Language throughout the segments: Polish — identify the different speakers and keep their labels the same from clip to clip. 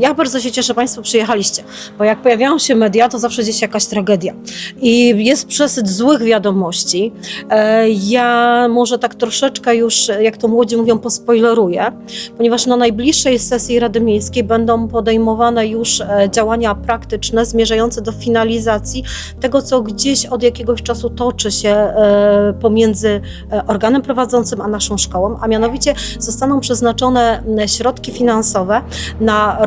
Speaker 1: ja bardzo się cieszę, Państwo przyjechaliście, bo jak pojawiają się media, to zawsze gdzieś jakaś tragedia. I jest przesyt złych wiadomości. E, Ja może tak troszeczkę już, jak to młodzi mówią, pospoileruję, ponieważ na najbliższej sesji Rady Miejskiej będą podejmowane już e, działania praktyczne zmierzające do finalizacji tego, co gdzieś od jakiegoś czasu toczy się e, pomiędzy organem prowadzącym a naszą szkołą, a mianowicie zostaną przeznaczone środki finansowe na,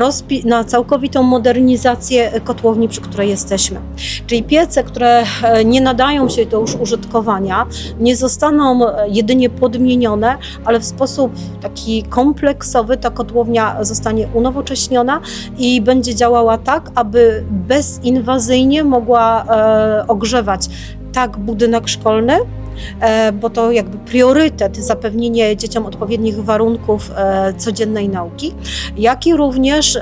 Speaker 1: na całkowitą modernizację kotłowni, przy której jesteśmy. Czyli piece, które e, nie nadają się do już użytkowania, nie zostaną e, jedynie podmienione, ale w sposób taki kompleksowy ta kotłownia zostanie unowocześniona i będzie działała tak, aby bezinwazyjnie mogła e, ogrzewać tak budynek szkolny, bo to jakby priorytet zapewnienie dzieciom odpowiednich warunków e, codziennej nauki, jak i również e,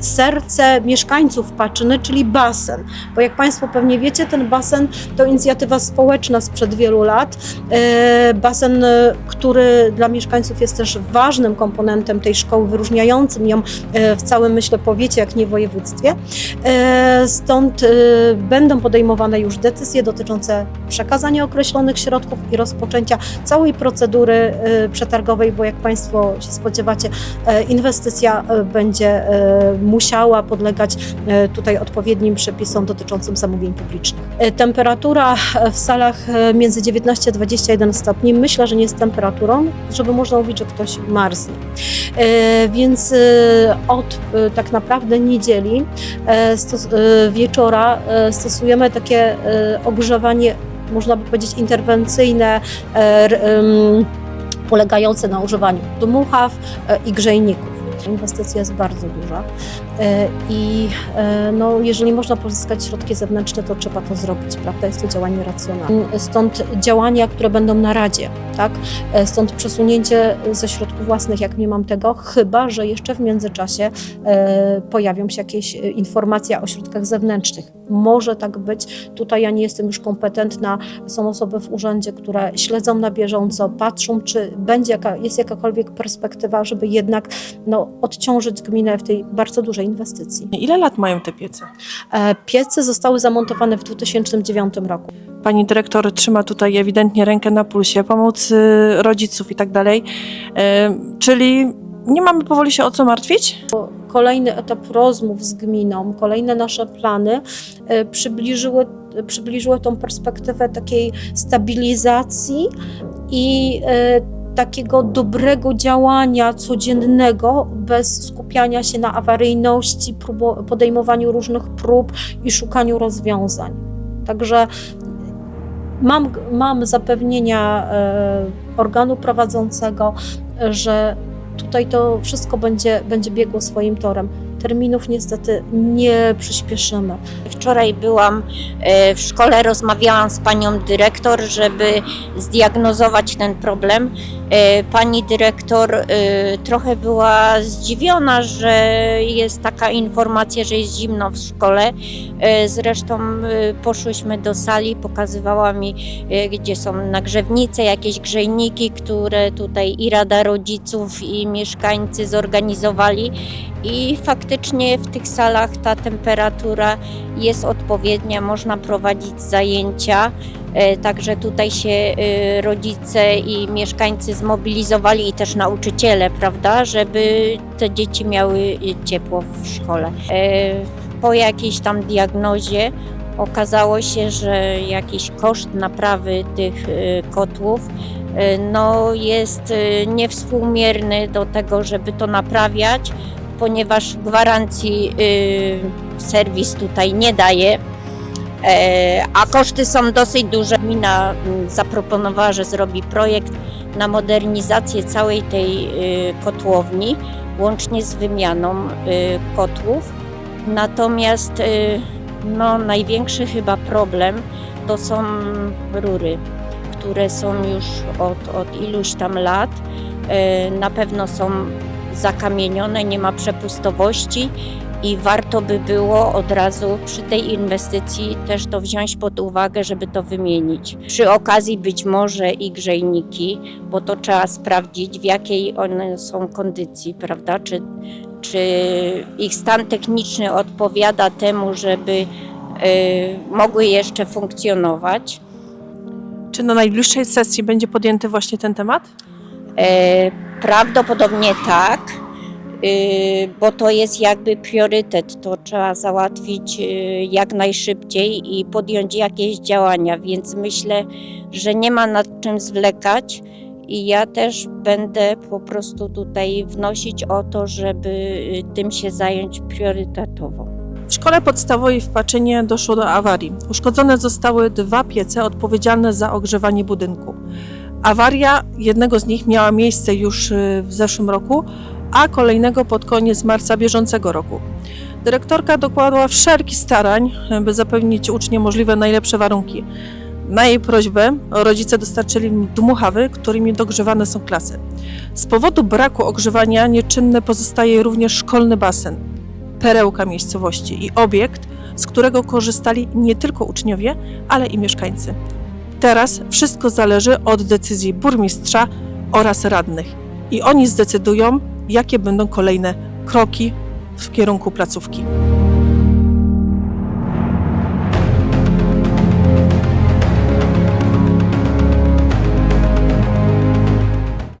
Speaker 1: serce mieszkańców Paczyny, czyli basen. Bo jak Państwo pewnie wiecie, ten basen to inicjatywa społeczna sprzed wielu lat. E, Basen, e, który dla mieszkańców jest też ważnym komponentem tej szkoły, wyróżniającym ją e, w całym, myślę, powiecie, jak nie województwie. E, Stąd e, będą podejmowane już decyzje dotyczące przekazania określonych środków i rozpoczęcia całej procedury e, przetargowej, bo jak Państwo się spodziewacie, e, inwestycja e, będzie musiała podlegać tutaj odpowiednim przepisom dotyczącym zamówień publicznych. Temperatura w salach między 19 a 21 stopni myślę, że nie jest temperaturą, żeby można mówić, że ktoś marznie. Więc od tak naprawdę niedzieli wieczora stosujemy takie ogrzewanie, można by powiedzieć, interwencyjne, e, polegające na używaniu dmuchaw e, i grzejników. Inwestycja jest bardzo duża i e, no, jeżeli można pozyskać środki zewnętrzne, to trzeba to zrobić, prawda? Jest to działanie racjonalne. Stąd działania, które będą na Radzie, tak? E, Stąd przesunięcie ze środków własnych, jak nie mam tego, chyba, że jeszcze w międzyczasie e, pojawią się jakieś e, informacje o środkach zewnętrznych. Może tak być. Tutaj ja nie jestem już kompetentna. Są osoby w urzędzie, które śledzą na bieżąco, patrzą, czy będzie jaka, jest jakakolwiek perspektywa, żeby jednak no, odciążyć gminę w tej bardzo dużej inwestycji.
Speaker 2: Ile lat mają te piece?
Speaker 1: E, Piece zostały zamontowane w 2009 roku.
Speaker 2: Pani dyrektor trzyma tutaj ewidentnie rękę na pulsie, pomóc y, rodziców i tak dalej. Y, Czyli nie mamy powoli się o co martwić?
Speaker 1: kolejny etap rozmów z gminą, kolejne nasze plany e, przybliżyły, przybliżyły tą perspektywę takiej stabilizacji i e, takiego dobrego działania codziennego, bez skupiania się na awaryjności, podejmowaniu różnych prób i szukaniu rozwiązań. Także mam, mam zapewnienia e, organu prowadzącego, że tutaj to wszystko będzie, będzie biegło swoim torem. Terminów niestety nie przyspieszymy.
Speaker 3: Wczoraj byłam e, w szkole, rozmawiałam z panią dyrektor, żeby zdiagnozować ten problem. E, Pani dyrektor e, trochę była zdziwiona, że jest taka informacja, że jest zimno w szkole. E, Zresztą poszłyśmy do sali, pokazywała mi, gdzie są nagrzewnice, jakieś grzejniki, które tutaj i Rada Rodziców, i mieszkańcy zorganizowali. I faktycznie w tych salach ta temperatura jest odpowiednia, można prowadzić zajęcia. E, Także tutaj się e, rodzice i mieszkańcy zmobilizowali i też nauczyciele, prawda, żeby te dzieci miały e, ciepło w szkole. Po jakiejś tam diagnozie okazało się, że jakiś koszt naprawy tych kotłów no, jest niewspółmierny do tego, żeby to naprawiać, ponieważ gwarancji serwis tutaj nie daje. E, a koszty są dosyć duże. Gmina mm, zaproponowała, że zrobi projekt na modernizację całej tej y, kotłowni, łącznie z wymianą y, kotłów. Natomiast y, no, największy chyba problem to są rury, które są już od, od iluś tam lat. E, Na pewno są zakamienione, nie ma przepustowości i warto by było od razu przy tej inwestycji też to wziąć pod uwagę, żeby to wymienić. Przy okazji być może i grzejniki, bo to trzeba sprawdzić, w jakiej one są kondycji, prawda? Czy, czy ich stan techniczny odpowiada temu, żeby y, mogły jeszcze funkcjonować.
Speaker 2: Czy na najbliższej sesji będzie podjęty właśnie ten temat?
Speaker 3: E, Prawdopodobnie tak, bo to jest jakby priorytet. To trzeba załatwić y, jak najszybciej i podjąć jakieś działania, więc myślę, że nie ma nad czym zwlekać. I ja też będę po prostu tutaj wnosić o to, żeby y, tym się zająć priorytetowo.
Speaker 2: W szkole podstawowej w Paczynie doszło do awarii. Uszkodzone zostały dwa piece odpowiedzialne za ogrzewanie budynku. Awaria jednego z nich miała miejsce już y, w zeszłym roku, a kolejnego pod koniec marca bieżącego roku. Dyrektorka dokładała wszelkich starań, by zapewnić uczniom możliwe najlepsze warunki. Na jej prośbę rodzice dostarczyli im dmuchawy, którymi dogrzewane są klasy. Z powodu braku ogrzewania nieczynny pozostaje również szkolny basen perełka miejscowości i obiekt, z którego korzystali nie tylko uczniowie, ale i mieszkańcy. Teraz wszystko zależy od decyzji burmistrza oraz radnych i oni zdecydują, jakie będą kolejne kroki w kierunku placówki.